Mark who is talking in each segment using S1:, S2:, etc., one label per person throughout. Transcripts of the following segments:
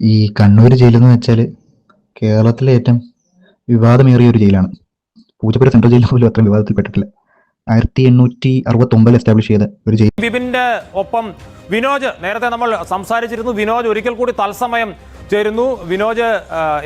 S1: ഈ കണ്ണൂർ ജയിലെന്ന് വെച്ചാൽ കേരളത്തിലെ ഏറ്റവും വിവാദമേറിയ ഒരു ജയിലാണ്. പൂജപ്പുര സെൻട്രൽ ജയിലിൽ പോലും അത്ര വിവാദത്തിൽപ്പെട്ടിട്ടില്ല ആയിരത്തി എണ്ണൂറ്റി അറുപത്തൊമ്പതിൽ എസ്റ്റാബ്ലിഷ് ചെയ്ത ഒരു ജയിൽ
S2: ഒപ്പം വിനോജ് നേരത്തെ നമ്മൾ സംസാരിച്ചിരുന്നു വിനോജ് ഒരിക്കൽ കൂടി തത്സമയം ചേരുന്നു. വിനോജ്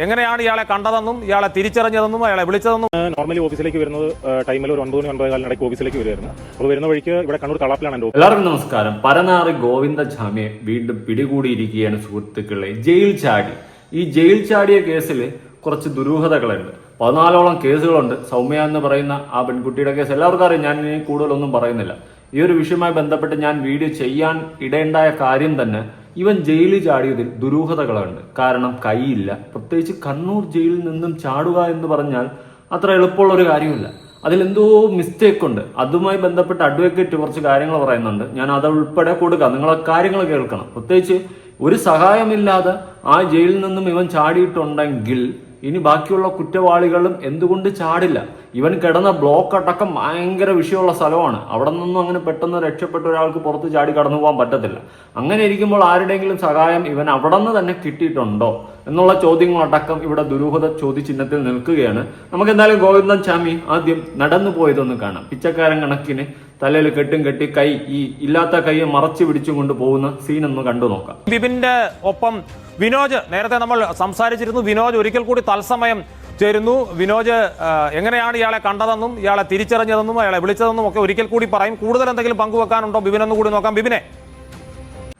S2: എങ്ങനെയാണ് ഇയാളെ കണ്ടതെന്നും ഇയാളെ തിരിച്ചറിഞ്ഞതെന്നും അയാളെ വിളിച്ചതെന്നും?
S3: നോർമലി ഓഫീസിലേക്ക് വരുന്നത് ടൈമിൽ ഒരു ഒൻപത് മണി ഒൻപത് കാലിനിടയ്ക്ക് ഓഫീസിലേക്ക് വരുമായിരുന്നു അപ്പോൾ വരുന്ന വഴിക്ക് ഇവിടെ കണ്ണൂർ തളാപ്പിലാണ് എന്റെ
S4: എല്ലാവർക്കും നമസ്കാരം. പരനാറ് ഗോവിന്ദ ജാമ്യെ വീണ്ടും പിടികൂടിയിരിക്കുകയാണ് സുഹൃത്തുക്കളെ. ജയിൽ ചാടി. ഈ ജയിൽ ചാടിയ കേസിൽ കുറച്ച് ദുരൂഹതകളുണ്ട്. പതിനാലോളം കേസുകളുണ്ട്. സൗമ്യ എന്ന് പറയുന്ന ആ പെൺകുട്ടിയുടെ കേസ് എല്ലാവർക്കും അറിയാം. ഞാൻ ഇനി കൂടുതലൊന്നും പറയുന്നില്ല. ഈ ഒരു വിഷയവുമായി ബന്ധപ്പെട്ട് ഞാൻ വീഡിയോ ചെയ്യാൻ ഇടയുണ്ടായ കാര്യം തന്നെ ഇവൻ ജയിലിൽ ചാടിയതിൽ ദുരൂഹതകളുണ്ട് കാരണം കൈയില്ല. പ്രത്യേകിച്ച് കണ്ണൂർ ജയിലിൽ നിന്നും ചാടുക എന്ന് പറഞ്ഞാൽ അത്ര എളുപ്പമുള്ള ഒരു കാര്യമില്ല. അതിലെന്തോ മിസ്റ്റേക്ക് ഉണ്ട്. അതുമായി ബന്ധപ്പെട്ട് അഡ്വക്കേറ്റ് കുറച്ച് കാര്യങ്ങൾ പറയുന്നുണ്ട്. ഞാൻ അത് ഉൾപ്പെടെ കൊടുക്കാം. നിങ്ങൾ കാര്യങ്ങൾ കേൾക്കണം. പ്രത്യേകിച്ച് ഒരു സഹായമില്ലാതെ ആ ജയിലിൽ നിന്നും ഇവൻ ചാടിയിട്ടുണ്ടെങ്കിൽ ഇനി ബാക്കിയുള്ള കുറ്റവാളികളും എന്തുകൊണ്ട് ചാടില്ല? ഇവൻ കിടന്ന ബ്ലോക്ക് അടക്കം ഭയങ്കര വിഷയമുള്ള സ്ഥലമാണ്. അവിടെ നിന്നും അങ്ങനെ പെട്ടെന്ന് രക്ഷപ്പെട്ട ഒരാൾക്ക് പുറത്ത് ചാടി കടന്നു പോകാൻ പറ്റത്തില്ല. അങ്ങനെ ഇരിക്കുമ്പോൾ ആരുടെയെങ്കിലും സഹായം ഇവൻ അവിടെ നിന്ന് തന്നെ കിട്ടിയിട്ടുണ്ടോ എന്നുള്ള ചോദ്യങ്ങളടക്കം ഇവിടെ ദുരൂഹത ചോദ്യചിഹ്നത്തിൽ നിൽക്കുകയാണ്. നമുക്ക് എന്തായാലും ഗോവിന്ദൻ ചാമി ആദ്യം നടന്നു പോയതൊന്ന് കാണാം. പിച്ചക്കാരൻ കണക്കിന് തലയിൽ കെട്ടും കെട്ടി കൈ ഈ ഇല്ലാത്ത കൈയെ മറച്ചു പിടിച്ചും കൊണ്ട് പോകുന്ന സീൻ ഒന്ന് കണ്ടു നോക്കാം.
S2: ബിബിന്റെ ഒപ്പം വിനോജ് നേരത്തെ നമ്മൾ സംസാരിച്ചിരുന്നു വിനോജ് ഒരിക്കൽ കൂടി തത്സമയം ചേരുന്നു. വിനോജ് എങ്ങനെയാണ് ഇയാളെ കണ്ടതെന്നും ഇയാളെ തിരിച്ചറിഞ്ഞതെന്നും അയാളെ വിളിച്ചതെന്നും ഒക്കെ ഒരിക്കൽ കൂടി പറയും. കൂടുതൽ എന്തെങ്കിലും പങ്കുവെക്കാനുണ്ടോ? ബിബിനൊന്നും കൂടി നോക്കാം. ബിബിനെ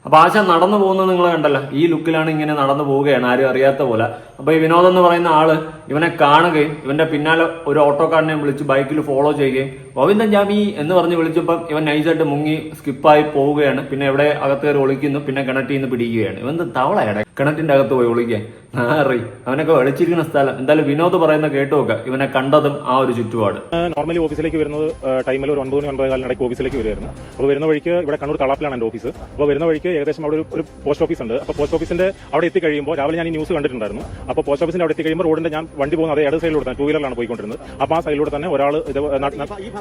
S4: അപ്പൊ ആശ നടന്നു പോകുന്നത് നിങ്ങൾ കണ്ടല്ലോ. ഈ ലുക്കിലാണ് ഇങ്ങനെ നടന്നു പോവുകയാണ്. ആരും അറിയാത്ത പോലെ. അപ്പൊ ഈ വിനോദ് എന്ന് പറയുന്ന ആൾ ഇവനെ കാണുകയും ഇവന്റെ പിന്നാലെ ഒരു ഓട്ടോക്കാരനെ വിളിച്ച് ബൈക്കിൽ ഫോളോ ചെയ്യുകയും ഗോവിന്ദൻ ജാമി എന്ന് പറഞ്ഞ് വിളിച്ചപ്പം ഇവൻ നൈസായിട്ട് മുങ്ങി സ്കിപ്പായി പോവുകയാണ്. പിന്നെ എവിടെ അകത്ത് കയറി ഒളിക്കുന്നു പിന്നെ കിണറ്റിൽ നിന്ന് പിടിക്കുകയാണ്. ഇവൻ തവളയുടെ കിണറ്റിന്റെ അകത്ത് പോയി ഒളിക്കാൻ. നാറി അവനൊക്കെ ഒളിച്ചിരിക്കുന്ന സ്ഥലം. എന്തായാലും വിനോദ് പറയുന്ന കേട്ടു നോക്കുക ഇവനെ കണ്ടതും ആ ഒരു ചുറ്റുപാട്.
S3: നോർമലി ഓഫീസിലേക്ക് വരുന്നത് ടൈമിൽ ഒരു ഒൻപത് മണി ഒൻപത് കാലിനിടയ്ക്ക് ഓഫീസിലേക്ക് വരുമായിരുന്നു അപ്പോൾ വരുന്ന വഴിക്ക് ഇവിടെ കണ്ണൂർ തളാപ്പിലാണ് എന്റെ ഓഫീസ്. അപ്പോൾ വരുന്ന വഴിക്ക് ഏകദേശം അവിടെ ഒരു പോസ്റ്റ് ഓഫീസ് ഉണ്ട്. അപ്പോൾ പോസ്റ്റ് ഓഫീസിന്റെ അവിടെ എത്തി കഴിയുമ്പോൾ രാവിലെ ഞാൻ ഈ ന്യൂസ് കണ്ടിട്ടുണ്ടായിരുന്നു. അപ്പോൾ പോസ്റ്റ് ഓഫീസിന്റെ അവിടെ എത്തി കഴിയുമ്പോൾ റോഡിന്റെ ഞാൻ വണ്ടി പോകുന്നത് അതേ ഇടത് സൈഡിലൂടെ തന്നെ ടൂ വീലറിലാണ് പോയിക്കൊണ്ടിരുന്നത്. അപ്പോൾ ആ സൈഡിലൂടെ തന്നെ ഒരാൾ ഇത്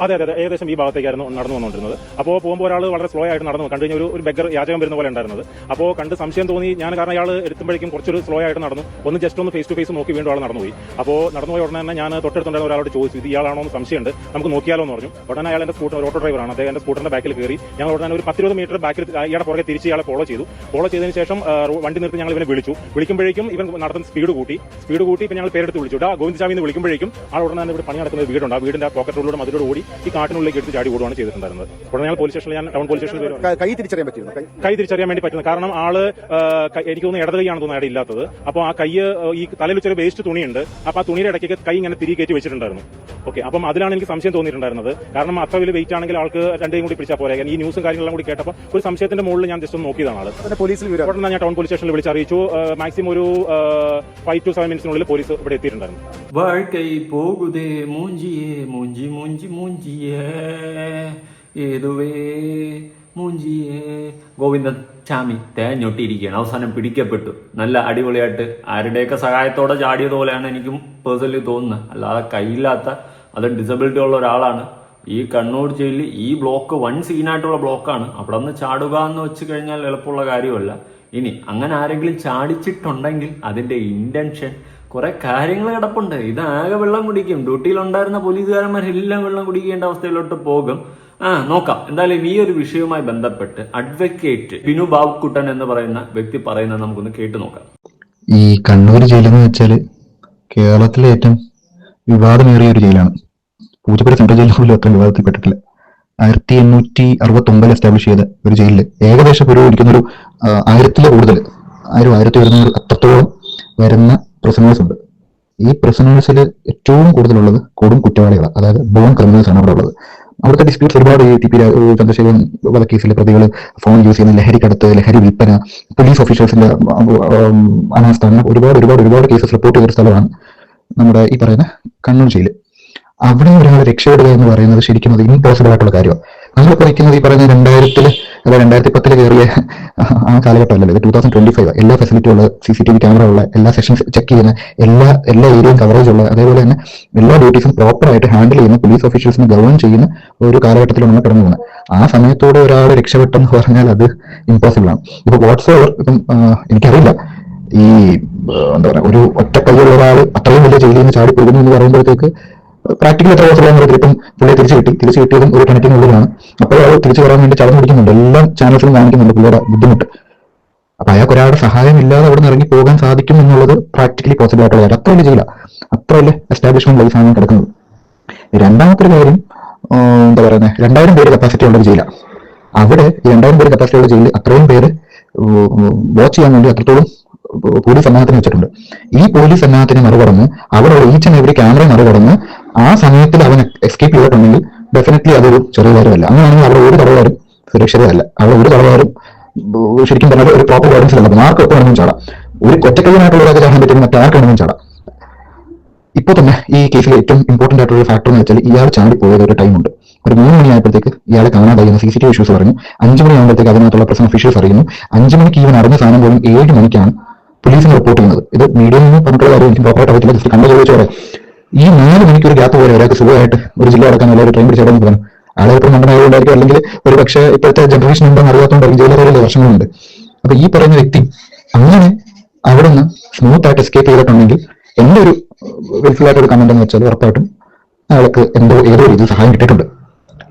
S3: അതെ അതെ ഏകദേശം ഈ ഭാഗത്തേക്കായിരുന്നു നടന്നു വന്നുകൊണ്ടിരുന്നത്. അപ്പോൾ പോകുമ്പോൾ ഒരാൾ വളരെ സ്ലോ ആയിട്ട് നടന്നു കണ്ടു കഴിഞ്ഞാൽ ഒരു ബെഗർ യാചകം വരുന്ന പോലെ ഉണ്ടായിരുന്നത്. അപ്പോൾ കണ്ട് സംശയം തോന്നി. ഞാൻ കാരണം അയാൾ എത്തുമ്പോഴേക്കും കുറച്ചൊരു സ്ലോ ആയിട്ട് നടന്നു. ഒന്ന് ജസ്റ്റ് ഒന്ന് ഫേസ് ടു ഫേസ് നോക്കി വീണ്ടും ആൾ നടന്നുപോയി. അപ്പോൾ നടന്നു പോയ ഉടനെ തന്നെ ഞാൻ തൊട്ടടുത്തുണ്ടായിരുന്ന ഒരാളോട് ചോദിച്ചു ഇത് ഇയാളാണോ എന്ന് സംശയമുണ്ട്. നമുക്ക് നോക്കിയാലോ എന്ന് പറഞ്ഞു. ഉടനെ അയാൾ എന്റെ സ്കൂട്ടർ ഓട്ടോ ഡ്രൈവറാണ് അദ്ദേഹം എന്റെ സ്കൂട്ടറിന്റെ ബാക്കിൽ കയറി. ഞങ്ങൾ ഉടനെ ഒരു പത്തിരുപത് മീറ്റർ ബാക്കിൽ ഇയാളെ പുറകെ തിരിച്ച് ഇയാളെ ഫോളോ ചെയ്തു. ഫോളോ ചെയ്തതിന് ശേഷം വണ്ടി നിർത്തി ഞങ്ങൾ ഇവനെ വിളിച്ചു. വിളിക്കുമ്പോഴേക്കും ഇവൻ നടത്തുന്ന സ്പീഡ് കൂട്ടി. സ്പീഡ് കൂട്ടി ഇപ്പം ഞങ്ങൾ പേരെടുത്ത് വിളിച്ചു. ഗോവിന്ദ് സ്വാമി എന്ന് വിളിക്കുമ്പോഴേക്കും ആൾ ഉടനെ തന്നെ ഇവിടെ പണി നടക്കുന്ന വീടുണ്ട്. ആ വീടിന്റെ പോക്കറ്റിലൂടെ അതിലൂടെ ഓടി ഈ കാട്ടിനുള്ളിൽ എടുത്ത് ചാടി ഓടുവാണ് ചെയ്തിട്ടുണ്ടായിരുന്നത്. ഉടനെ ഞാൻ പോലീസ് സ്റ്റേഷനിൽ ഞാൻ ടൗൺ പോലീസ് സ്റ്റേഷനിൽ
S5: കൈ തിരിച്ചറിയാൻ പറ്റിയിരുന്നു. കൈ
S3: തിരിച്ചറിയാൻ വേണ്ടി പറ്റുന്നത്. കാരണം ആൾ എനിക്ക് തോന്നുന്നു ഇടത് കൈയാണ് തോന്നുന്നു അയാൾ ഇല്ലാത്തത്. അപ്പോൾ ആ കൈ ഈ തലയിൽ ചെറിയ വേസ്റ്റ് തുണിയുണ്ട്. അപ്പോൾ ആ തുണിയുടെ ഇടയ്ക്ക് കൈ ഇങ്ങനെ തിരികെ കയറ്റി വെച്ചിട്ടുണ്ടായിരുന്നു. ഓക്കെ അപ്പം അതിലാണ് എനിക്ക് സംശയം തോന്നിയിട്ടുണ്ടായിരുന്നത്. കാരണം അത്ര വലിയ വെയിറ്റ് ആണെങ്കിൽ ആൾക്ക് രണ്ടേയും കൂടി പിടിച്ചാൽ പോരാ. ഈ ന്യൂസും കാര്യങ്ങളും കൂടി കേട്ടപ്പോൾ ഒരു സംശയത്തിന്റെ മുകളിൽ ഞാൻ ജസ്റ്റ് ഒന്ന് നോക്കിയതാണ്
S5: ആൾ.
S3: ഉടനെ ഞാൻ ടൗൺ പോലീസ് സ്റ്റേഷനിൽ വിളിച്ചറിയിച്ചു മാക്സിമം ഒരു ഫൈവ് ടു സെവൻ മിനിറ്റ്സിനുള്ളിൽ പോലീസ് ഇവിടെ എത്തിയിട്ടുണ്ടായിരുന്നു.
S4: വാഴ്ക്കൈ പോകുതേ മൂഞ്ചിയേ മൂഞ്ചി മൂഞ്ചി മൂഞ്ചി. മൂഞ്ചിയേ ഏതുവേ മൂഞ്ചിയേ. ഗോവിന്ദൻ ചാമി തേഞ്ഞൊട്ടിയിരിക്കുകയാണ്. അവസാനം പിടിക്കപ്പെട്ടു. നല്ല അടിപൊളിയായിട്ട് ആരുടെയൊക്കെ സഹായത്തോടെ ചാടിയത് പോലെയാണ് എനിക്കും പേഴ്സണലി തോന്നുന്നത്. അല്ലാതെ കയ്യില്ലാത്ത അത് ഡിസബിലിറ്റി ഉള്ള ഒരാളാണ്. ഈ കണ്ണൂർ ജയിലിൽ ഈ ബ്ലോക്ക് വൺ സീനായിട്ടുള്ള ബ്ലോക്കാണ് അവിടെ നിന്ന് ചാടുക എന്ന് വെച്ച് കഴിഞ്ഞാൽ എളുപ്പമുള്ള കാര്യമല്ല. ഇനി അങ്ങനെ ആരെങ്കിലും ചാടിച്ചിട്ടുണ്ടെങ്കിൽ അതിന്റെ ഇന്റൻഷൻ കുറെ കാര്യങ്ങൾ കിടപ്പുണ്ട്. ഇതാകെ വെള്ളം കുടിക്കും. ഡ്യൂട്ടിയിലുണ്ടായിരുന്ന പോലീസുകാരന്മാരെല്ലാം വെള്ളം കുടിക്കേണ്ട അവസ്ഥയിലോട്ട് പോകും. ആ നോക്കാം. എന്തായാലും ഈ ഒരു വിഷയവുമായി ബന്ധപ്പെട്ട് അഡ്വക്കേറ്റ് ബിനു ബാബുക്കുട്ടൻ എന്ന് പറയുന്ന വ്യക്തി പറയുന്നത് നമുക്കൊന്ന് കേട്ടു നോക്കാം.
S1: ഈ കണ്ണൂർ ജയിലെന്ന് വെച്ചാൽ കേരളത്തിലെ ഏറ്റവും വിവാദമേറിയ ഒരു ജയിലാണ്. പൂജപ്പുര സെൻട്രൽ ജയിലിൽ പോലും അത്ര വിവാദത്തിൽപ്പെട്ടിട്ടില്ല. ആയിരത്തി എണ്ണൂറ്റി അറുപത്തൊമ്പതിൽ എസ്റ്റാബ്ലിഷ് ചെയ്ത ഒരു ജയിലിൽ ഏകദേശം പുരോഗമിക്കുന്ന ഒരു ആയിരത്തിലെ കൂടുതൽ ആയിരം ആയിരത്തി ഒരുന്നൂറ് അത്രത്തോളം വരുന്ന പ്രിസണേഴ്സ് ഉണ്ട്. ഈ പ്രിസണേഴ്സിൽ ഏറ്റവും കൂടുതലുള്ളത് കൊടും കുറ്റവാളികളാണ് അതായത് ബോൺ ക്രിമിനൽസ് ആണ് അവിടെ ഉള്ളത്. അവിടുത്തെ ഡിസ്പ്യൂട്ട്സ് ഒരുപാട് ടി പി ചന്ദ്രശേഖരൻ വധക്കേസിലെ പ്രതികൾ ഫോൺ യൂസ് ചെയ്യുന്ന ലഹരി ലഹരിക്കടത്ത് ലഹരി വിൽപ്പന പോലീസ് ഓഫീസേഴ്സിന്റെ അനാസ്ഥ അങ്ങനെ ഒരുപാട് ഒരുപാട് ഒരുപാട് കേസസ് റിപ്പോർട്ട് ചെയ്തൊരു സ്ഥലമാണ് നമ്മുടെ ഈ പറയുന്ന കണ്ണൂർ ജയിൽ അവിടെ ഒരാളെ രക്ഷപ്പെടുക എന്ന് പറയുന്നത് ശരിക്കും അത് ഇമ്പോസിബിൾ ആയിട്ടുള്ള കാര്യമാണ് നമ്മൾ നിൽക്കുന്നത് ഈ പറയുന്ന രണ്ടായിരത്തിൽ അല്ല രണ്ടായിരത്തി പത്തിൽ കയറിയ ആ കാലഘട്ടം അല്ലല്ലോ ഇത് ടൂ തൗസൻഡ് ട്വന്റി ഫൈവ് എല്ലാ ഫെസിലിറ്റി ഉള്ള C C T V camera ഉള്ള എല്ലാ സെഷൻസ് ചെക്ക് ചെയ്യുന്ന എല്ലാ എല്ലാ ഏരിയയും കവറേജ് ഉള്ള അതേപോലെ തന്നെ എല്ലാ ഡ്യൂട്ടീസും പ്രോപ്പറായിട്ട് ഹാൻഡിൽ ചെയ്യുന്ന പോലീസ് ഓഫീഷ്യൽസിനെ ഗവൺ ചെയ്യുന്ന ഒരു കാലഘട്ടത്തിലാണ് കടന്നു പോകുന്നത്. ആ സമയത്തോടെ ഒരാൾ രക്ഷപ്പെട്ടെന്ന് പറഞ്ഞാൽ അത് ഇമ്പോസിബിൾ ആണ്. ഇപ്പൊ വാട്സ് ഓവർ ഇപ്പം എനിക്കറിയില്ല. ഈ എന്താ പറയുക ഒരു ഒറ്റ കൈയുള്ള ഒരാൾ അത്രയും വലിയ ജയിലിൽ നിന്ന് ചാടി പോകുന്നു എന്ന് പറയുമ്പോഴത്തേക്ക് പ്രാക്ടിക്കൽ എത്ര പോസിബിൾ എന്ന് ഇപ്പം പുള്ളിയെ തിരിച്ചു കിട്ടി. തിരിച്ചു കിട്ടിയതും ഒരു കിണറ്റിനുള്ളിലാണ് അപ്പോൾ അത് തിരിച്ചു വരാൻ വേണ്ടി ചടന്നു പിടിക്കുന്നുണ്ട്. എല്ലാ ചാനൽസിലും കാണിക്കുന്നുണ്ട് പുള്ളിയുടെ ബുദ്ധിമുട്ട്. അപ്പൊ അയാൾക്ക് ഒരാളുടെ സഹായം ഇല്ലാതെ അവിടെ ഇറങ്ങി പോകാൻ സാധിക്കും എന്നുള്ളത് പ്രാക്ടിക്കലി പോസിബിൾ ആയിട്ടുള്ള കാര്യം. അത്ര വലിയ ചെയ്യില്ല. അത്ര വലിയ എസ്റ്റാബ്ലിഷ്മെന്റ് ലൈഫാണ് കിടക്കുന്നത്. രണ്ടാമത്തെ കാര്യം എന്താ പറയുന്നത് രണ്ടായിരം പേര് കപ്പാസിറ്റി ഉള്ള ഒരു ജയില. അവിടെ ഈ രണ്ടായിരം പേര് കപ്പാസിറ്റി ഉള്ള ജയിലിൽ അത്രയും പേര് വാച്ച് ചെയ്യാൻ വേണ്ടി അത്രത്തോളം പോലീസ് സന്നാഹത്തിന് വെച്ചിട്ടുണ്ട്. ഈ പോലീസ് സന്നാഹത്തിന് മറുപടന്ന് അവിടെ ഈച്ച് ആൻഡ് എവറി ക്യാമറ മറുപടന്ന് ആ സമയത്തിൽ അവൻ എസ്കേപ്പ് ചെയ്തിട്ടുണ്ടെങ്കിൽ ഡെഫിനറ്റ്ലി അതൊരു ചെറിയ കാര്യമല്ല. അങ്ങനെയാണെങ്കിൽ അവിടെ ഒരു തടവുകാരും സുരക്ഷിതരല്ല. അവിടെ ഒരു തടവുകാരും ശരിക്കും പറഞ്ഞാൽ ഒരു പ്രോപ്പർ ഗൈഡൻസ് ഇല്ല മാർക്ക് എപ്പോൾ വേണമെങ്കിലും ചാടാം. ഒരു ഒറ്റക്കൈനായിട്ടുള്ള ഒരാൾക്ക് ചാടാൻ പറ്റുന്ന മറ്റാർക്ക് വേണമെങ്കിലും ചാടാം. ഇപ്പൊ തന്നെ ഈ കേസിൽ ഏറ്റവും ഇമ്പോർട്ടന്റ് ആയിട്ടുള്ള ഫാക്ടർ എന്ന് വെച്ചാൽ ഇയാൾ ചാടി പോയത് ഒരു ഉണ്ട്. ഒരു മൂന്ന് മണിയായപ്പോഴത്തേക്ക് ഇയാളെ കാണാതായി C C T V issues പറഞ്ഞു. അഞ്ച് മണിയാകുമ്പോഴത്തേക്ക് അതിനകത്തുള്ള പ്രശ്നം ഒഫീഷ്യൽസ് അറിയുന്നു. അഞ്ച് മണിക്ക് ഇവൻ അറിഞ്ഞ സാധനം പോലും ഏഴ് മണിക്കാണ് പോലീസിന് റിപ്പോർട്ട് ചെയ്യുന്നത് ഇത് മീഡിയയിൽ നിന്ന് പറഞ്ഞിട്ടുള്ള കാര്യം എനിക്ക് പ്രോപ്പറായിട്ട് അറിയില്ല ജസ്റ്റ് കണ്ടു ചോദിച്ചോടെ ഈ നാല് മണിക്ക് ഒരു ഗ്യാപ്പ് പോലെ ഒരാൾക്ക് സുഖമായിട്ട് ഒരു ജില്ല അടക്കാൻ അല്ലെങ്കിൽ ട്രെയിൻ പിടിച്ചാൽ പോകാൻ ആളെ ഇപ്പോൾ മണ്ടനായതുകൊണ്ടായിരിക്കും അല്ലെങ്കിൽ ഒരു പക്ഷേ ഇപ്പോഴത്തെ ജനറേഷൻ ഉണ്ടെന്ന് അറിയാത്തതുകൊണ്ടായിരിക്കും ജയിലേറിയ വർഷങ്ങളുണ്ട്. അപ്പൊ ഈ പറയുന്ന വ്യക്തി അങ്ങനെ അവിടെ നിന്ന് സ്മൂത്ത് ആയിട്ട് എസ്കേപ്പ് ചെയ്തിട്ടുണ്ടെങ്കിൽ എന്റെ ഒരു വെൽഫുള്ളായിട്ട് ഒരു കമന്റ് എന്ന് വെച്ചാൽ ഉറപ്പായിട്ടും അയാൾക്ക് എന്തോ ഏതോ രീതിയിൽ സഹായം കിട്ടിയിട്ടുണ്ട്.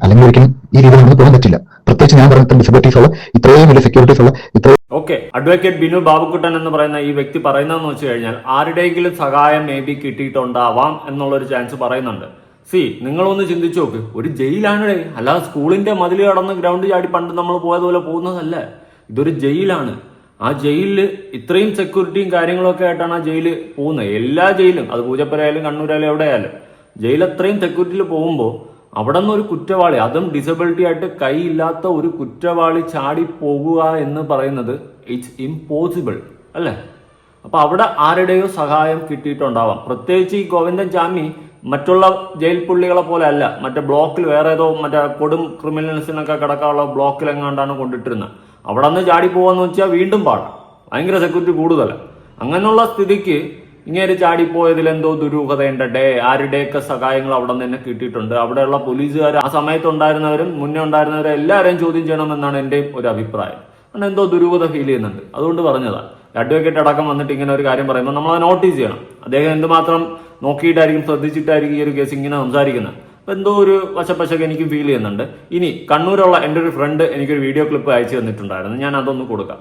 S1: അല്ലെങ്കിൽ ഒരിക്കലും ഈ രീതിയിൽ നമുക്ക് പോകാൻ പറ്റില്ല. പ്രത്യേകിച്ച് ഞാൻ പറഞ്ഞ ഡിസബിലിറ്റീസ് ഉള്ള ഇത്രയും വലിയ സെക്യൂരിറ്റീസ് ഉള്ള ഇത്രയും
S4: ഓക്കെ അഡ്വക്കേറ്റ് ബിനു ബാബുക്കുട്ടൻ എന്ന് പറയുന്ന ഈ വ്യക്തി പറയുന്നതെന്ന് വെച്ച് കഴിഞ്ഞാൽ ആരുടെയെങ്കിലും സഹായം മേ ബി കിട്ടിയിട്ടുണ്ടാവാം എന്നുള്ളൊരു ചാൻസ് പറയുന്നുണ്ട്. സി നിങ്ങളൊന്ന് ചിന്തിച്ചു നോക്ക്. ഒരു ജയിലാണ്. അല്ലാതെ സ്കൂളിന്റെ മതിൽ കടന്ന് ഗ്രൗണ്ട് ചാടി പണ്ട് നമ്മൾ പോയതുപോലെ പോകുന്നതല്ല. ഇതൊരു ജയിലാണ്. ആ ജയിലിൽ ഇത്രയും സെക്യൂരിറ്റിയും കാര്യങ്ങളൊക്കെ ആയിട്ടാണ് ആ ജയിൽ പോകുന്നത്. എല്ലാ ജയിലും അത് പൂജപ്പുരയായാലും കണ്ണൂരായാലും എവിടെയായാലും ജയിൽ അത്രയും സെക്യൂരിറ്റിയിൽ പോകുമ്പോൾ അവിടെ നിന്ന് ഒരു കുറ്റവാളി അതും ഡിസബിലിറ്റി ആയിട്ട് കൈയില്ലാത്ത ഒരു കുറ്റവാളി ചാടി പോകുക എന്ന് പറയുന്നത് ഇറ്റ്സ് ഇംപോസിബിൾ അല്ലേ? അപ്പൊ അവിടെ ആരുടെയോ സഹായം കിട്ടിയിട്ടുണ്ടാവാം. പ്രത്യേകിച്ച് ഈ ഗോവിന്ദൻ ജാമി മറ്റുള്ള ജയിൽ പുള്ളികളെ പോലെ അല്ല. മറ്റേ ബ്ലോക്കിൽ വേറെ ഏതോ മറ്റേ കൊടും ക്രിമിനൽസിനൊക്കെ കിടക്കാനുള്ള ബ്ലോക്കിൽ എങ്ങാണ്ടാണ് കൊണ്ടിട്ടിരുന്നത്. അവിടെ നിന്ന് ചാടി പോവാന്ന് വെച്ചാൽ വീണ്ടും പാടാം. ഭയങ്കര സെക്യൂരിറ്റി കൂടുതലാണ് അങ്ങനെയുള്ള സ്ഥിതിക്ക് ഇങ്ങനെ ചാടിപ്പോയതിൽ എന്തോ ദുരൂഹതയുണ്ട്. ആരുടെയൊക്കെ സഹായങ്ങൾ അവിടെ നിന്ന് കിട്ടിയിട്ടുണ്ട്? അവിടെയുള്ള പോലീസുകാർ ആ സമയത്തുണ്ടായിരുന്നവരും മുന്നേ ഉണ്ടായിരുന്നവരും എല്ലാവരെയും ചോദ്യം ചെയ്യണമെന്നാണ് എന്റെയും ഒരു അഭിപ്രായം. അങ്ങനെ എന്തോ ദുരൂഹത ഫീൽ ചെയ്യുന്നുണ്ട്. അതുകൊണ്ട് പറഞ്ഞതാ. അഡ്വക്കേറ്റ് അടക്കം വന്നിട്ട് ഇങ്ങനെ ഒരു കാര്യം പറയുമ്പോൾ നമ്മൾ അത് നോട്ടീസ് ചെയ്യണം. അദ്ദേഹം എന്തുമാത്രം നോക്കിയിട്ടായിരിക്കും ശ്രദ്ധിച്ചിട്ടായിരിക്കും ഈ ഒരു കേസ് ഇങ്ങനെ സംസാരിക്കുന്നത്? അപ്പൊ എന്തോ ഒരു വശപ്പശക്ക് എനിക്ക് ഫീൽ ചെയ്യുന്നുണ്ട്. ഇനി കണ്ണൂരുള്ള എന്റെ ഒരു ഫ്രണ്ട് എനിക്കൊരു വീഡിയോ ക്ലിപ്പ് അയച്ചു തന്നിട്ടുണ്ടായിരുന്നു. ഞാൻ അതൊന്ന് കൊടുക്കാം.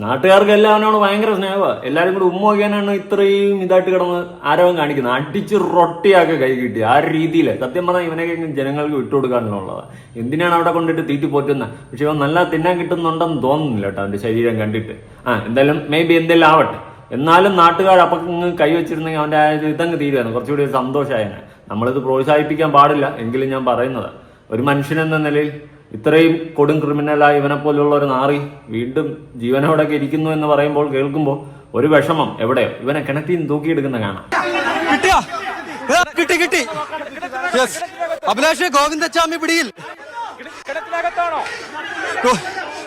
S4: നാട്ടുകാർക്ക് എല്ലാവരോട് ഭയങ്കര സ്നേഹമാണ് എല്ലാവരും കൂടി ഉമ്മ വയ്ക്കാനാണ് ഇത്രയും ഇതായിട്ട് കിടന്ന് ആരവം കാണിക്കുന്നത്. അടിച്ച് റൊട്ടിയാക്കി കൈ കിട്ടി. ആ രീതിയിൽ സത്യം പറഞ്ഞാൽ ഇവനൊക്കെ ജനങ്ങൾക്ക് വിട്ടുകൊടുക്കാനുള്ളതാണ് എന്തിനാണ് അവിടെ കൊണ്ടിട്ട് തീറ്റി പോറ്റുന്നത് പക്ഷെ ഇവൻ നല്ല തിന്നാൻ കിട്ടുന്നുണ്ടെന്ന് തോന്നുന്നില്ല കേട്ടോ അവന്റെ ശരീരം കണ്ടിട്ട്. ആ എന്തായാലും മേ ബി എന്തെങ്കിലും ആവട്ടെ. എന്നാലും നാട്ടുകാർ അപ്പം കൈ വെച്ചിരുന്നെങ്കിൽ അവന്റെ ആ ഒരു ഇതങ്ങ് തീരുമായിരുന്നു കുറച്ചുകൂടി ഒരു സന്തോഷമായേനെ. നമ്മളിത് പ്രോത്സാഹിപ്പിക്കാൻ പാടില്ല എങ്കിലും ഞാൻ പറയുന്നത്. ഒരു മനുഷ്യനെന്ന നിലയിൽ ഇത്രയും കൊടും ക്രിമിനലായ ഇവനെ പോലുള്ള ഒരു നാറി വീണ്ടും ജീവനോടൊക്കെ ഇരിക്കുന്നു എന്ന് പറയുമ്പോൾ കേൾക്കുമ്പോൾ ഒരു വിഷമം എവിടെയോ. ഇവനെ കിണറ്റിൽ നിന്ന് തൂക്കിയെടുക്കുന്ന കാണാം.
S5: കിട്ടി കിട്ടി. യെസ് അഭിലാഷ് ഗോവിന്ദച്ചാമി പിടിയിൽ.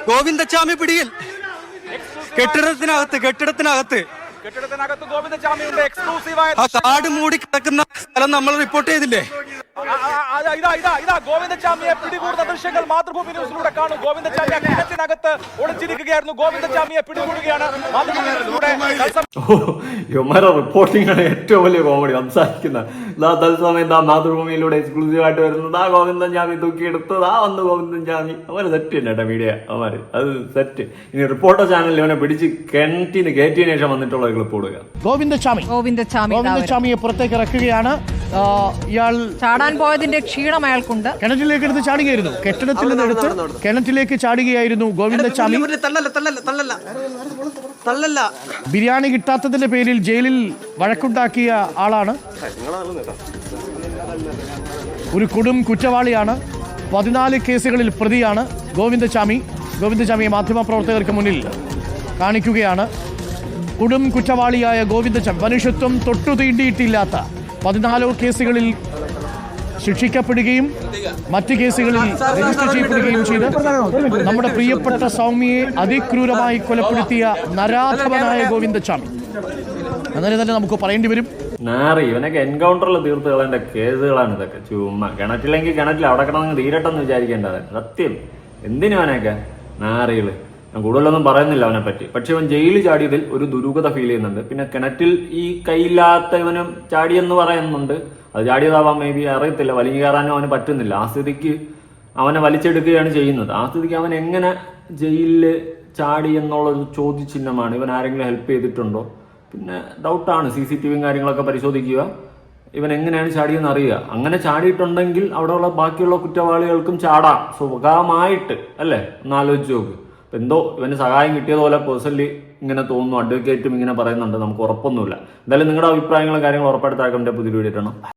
S5: ഗോവിന്ദച്ചാമി പിടിയിൽ. കെട്ടിടത്തിനകത്ത് കെട്ടിടത്തിനകത്ത്.
S6: കെട്ടിടത്തിനകത്ത് ഗോവിന്ദചാമിയുണ്ട് എക്സ്ക്ലൂസീവായ
S5: ആ കാട് മൂടി കിടക്കുന്ന സ്ഥലം നമ്മൾ റിപ്പോർട്ട് ചെയ്തില്ലേ?
S6: ഇതാ ഇതാ ഇതാ ഗോവിന്ദചാമിയെ പിടികൂടുന്ന ദൃശ്യങ്ങൾ മാതൃഭൂമി ന്യൂസിലൂടെ കാണും. ഗോവിന്ദചാമി കിണറ്റിനകത്ത് ഒളിച്ചിരിക്കുകയായിരുന്നു. ഗോവിന്ദചാമിയെ പിടികൂടുകയാണ് മാതൃഭൂമി ന്യൂസിലൂടെ തത്സമയം
S4: യുവമാരുടെ റിപ്പോർട്ടിംഗ് ആണ് ഏറ്റവും വലിയ കോമഡി സംസാരിക്കുന്നത്. തത്സമയം ആ മാതൃഭൂമിയിലൂടെ എക്സ്ക്ലൂസീവ് ആയിട്ട് വരുന്നത്. ആ ഗോവിന്ദൻ ജാമി തൂക്കിയെടുത്തത് ആ വന്ന് ഗോവിന്ദൻ ജാമി അവർ സെറ്റ് തന്നെ കേട്ടോ മീഡിയ അവർ അത് സെറ്റ് ഇനി റിപ്പോർട്ടർ ചാനലിൽ ഇവനെ പിടിച്ച് കിണറ്റിന് കയറ്റിയതിനു ശേഷം വന്നിട്ടുള്ള ക്ലിപ്പ് കൊടുക്കുക
S7: ഗോവിന്ദചാമി
S8: ഗോവിന്ദചാമി
S7: ഗോവിന്ദചാമിയെ പുറത്തേക്ക് ഇറക്കുകയാണ്. ഇയാൾ
S8: ചാടാൻ പോയതിന്റെ ക്ഷീണം അയാൾക്കുണ്ട്.
S7: കിണറ്റിലേക്ക് എടുത്ത് ചാടുകയായിരുന്നു. കെട്ടിടത്തിൽ നിന്ന് എടുത്ത് കിണറ്റിലേക്ക് ചാടുകയായിരുന്നു ഗോവിന്ദചാമി
S5: തള്ളല്ല തള്ളല്ല തള്ളല്ല. തള്ളല്ല.
S7: ബിരിയാണി കിട്ടാത്തതിന്റെ പേരിൽ ജയിലിൽ വഴക്കുണ്ടാക്കിയ ആളാണ്. ഒരു കൊടും കുറ്റവാളിയാണ്. പതിനാല് കേസുകളിൽ പ്രതിയാണ് ഗോവിന്ദചാമി ഗോവിന്ദസ്വാമിയെ മാധ്യമപ്രവർത്തകർക്ക് മുന്നിൽ കാണിക്കുകയാണ്. കൊടും കുറ്റവാളിയായ ഗോവിന്ദചാമി മനുഷ്യത്വം തൊട്ടു തീണ്ടിയിട്ടില്ലാത്ത പതിനാലോ കേസുകളിൽ ശിക്ഷിക്കപ്പെടുകയും മറ്റ് കേസുകളിൽ രജിസ്റ്റർ ചെയ്യപ്പെടുകയും ചെയ്ത് നമ്മുടെ പ്രിയപ്പെട്ട സൗമ്യയെ അതിക്രൂരമായി കൊലപ്പെടുത്തിയ നരാധവനായ ഗോവിന്ദച്ചാമി അങ്ങനെ തന്നെ നമുക്ക് പറയേണ്ടി വരും.
S4: നാറി ഇവനൊക്കെ എൻകൗണ്ടറിൽ തീർത്ത് കേസുകളാണ് ഇതൊക്കെ. ചുമ്മാ കിണറ്റില്ലെങ്കിൽ കിണറ്റിൽ അവിടെ കിടന്നു തീരട്ടെന്ന് വിചാരിക്കേണ്ടത് സത്യം. എന്തിനു അവനൊക്കെ നാറികൾ. ഞാൻ കൂടുതലൊന്നും പറയുന്നില്ല അവനെ പറ്റി പക്ഷെ ഇവൻ ജയിലിൽ ചാടിയതിൽ ഒരു ദുരൂഹത ഫീൽ ചെയ്യുന്നുണ്ട്. പിന്നെ കിണറ്റിൽ ഈ കൈയില്ലാത്ത ഇവനും ചാടിയെന്ന് പറയുന്നുണ്ട്. അത് ചാടിയതാവാൻ മേ ബി അറിയത്തില്ല. വലിഞ്ഞു കയറാനും അവന് പറ്റുന്നില്ല. ആ സ്ഥിതിക്ക് അവനെ വലിച്ചെടുക്കുകയാണ് ചെയ്യുന്നത്. ആ സ്ഥിതിക്ക് അവൻ എങ്ങനെ ജയിലിൽ ചാടി എന്നുള്ളൊരു ചോദ്യചിഹ്നമാണ്. ഇവൻ ആരെങ്കിലും ഹെൽപ്പ് ചെയ്തിട്ടുണ്ടോ? പിന്നെ ഡൗട്ടാണ് സി സി ടി വിയും കാര്യങ്ങളൊക്കെ പരിശോധിക്കുക. ഇവൻ എങ്ങനെയാണ് ചാടിയെന്ന് അറിയുക. അങ്ങനെ ചാടിയിട്ടുണ്ടെങ്കിൽ അവിടെയുള്ള ബാക്കിയുള്ള കുറ്റവാളികൾക്കും ചാടാം. സുഖമായിട്ട് അല്ലേ? ഒന്ന് ആലോചിച്ച് നോക്ക്. എന്തോ ഇവന് സഹായം കിട്ടിയതുപോലെ പേഴ്സണലി ഇങ്ങനെ തോന്നുന്നു അഡ്വക്കേറ്റും ഇങ്ങനെ പറയുന്നുണ്ട് നമുക്ക് ഉറപ്പൊന്നുമില്ല. എന്തായാലും നിങ്ങളുടെ അഭിപ്രായങ്ങളും കാര്യങ്ങളും ഉറപ്പായിട്ട് താഴെ പുതിയ വീഡിയോ